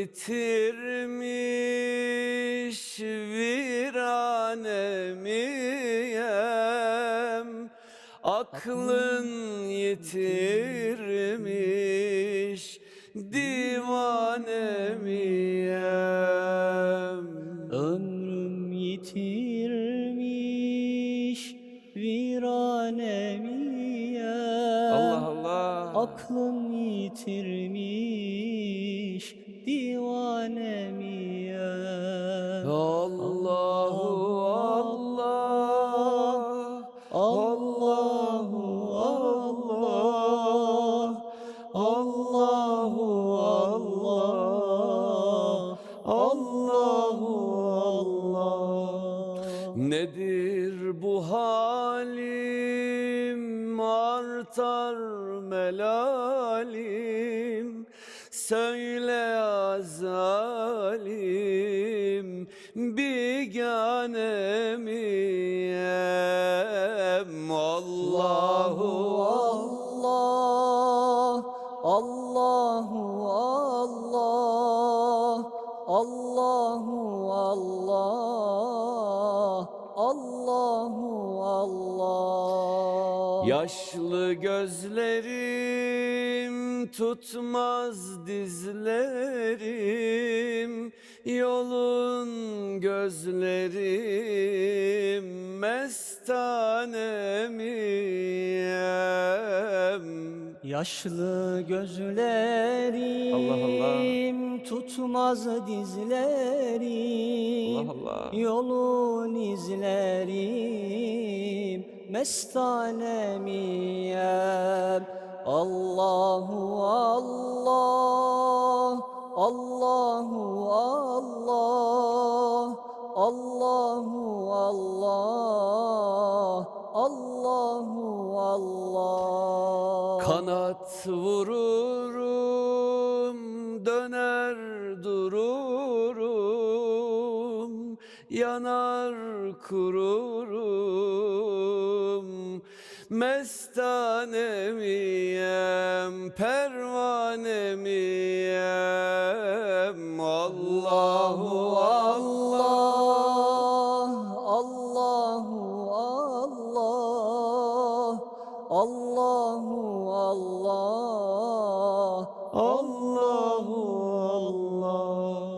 yitirmiş viranemiyem Aklın yitirmiş divanemiyem. Ömrüm yitirmiş viranemiyem Allah Allah. Aklım yitirmiş divanemiyem Allahu Allah Allahu Allah Allahu Allah Allahu Allah. Nedir bu halim? Artar melalim Söyle azalim biganemiyem Allahu Allah Allahu Allah Allahu Allah Allahu Allah. Yaşlı gözlerim tutmaz dizlerim Yolun gözlerim mestanemiyem Yaşlı gözlerim Allah Allah. tutmaz dizlerim Allah Allah. Yolun izlerim mestanemiyem Allahu Allah Allahu Allah Allahu Allah Allahu Allah Kanat vururum, döner dururum, yanar kururum. Mestanemiyem, pervanemiyem. Allahu Allah. Allahu Allah Allahu Allah Allahu Allah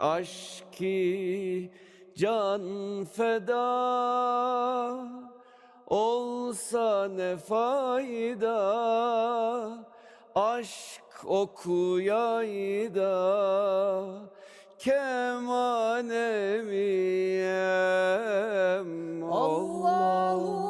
Aşki can feda Olsa ne fayda? Aşk okuyayda Kemanemiyem Allahu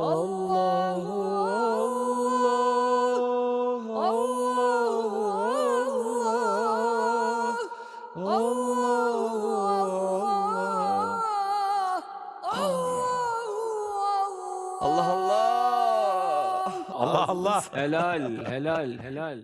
Allah Allah Allah Allah Allah. Helal helal helal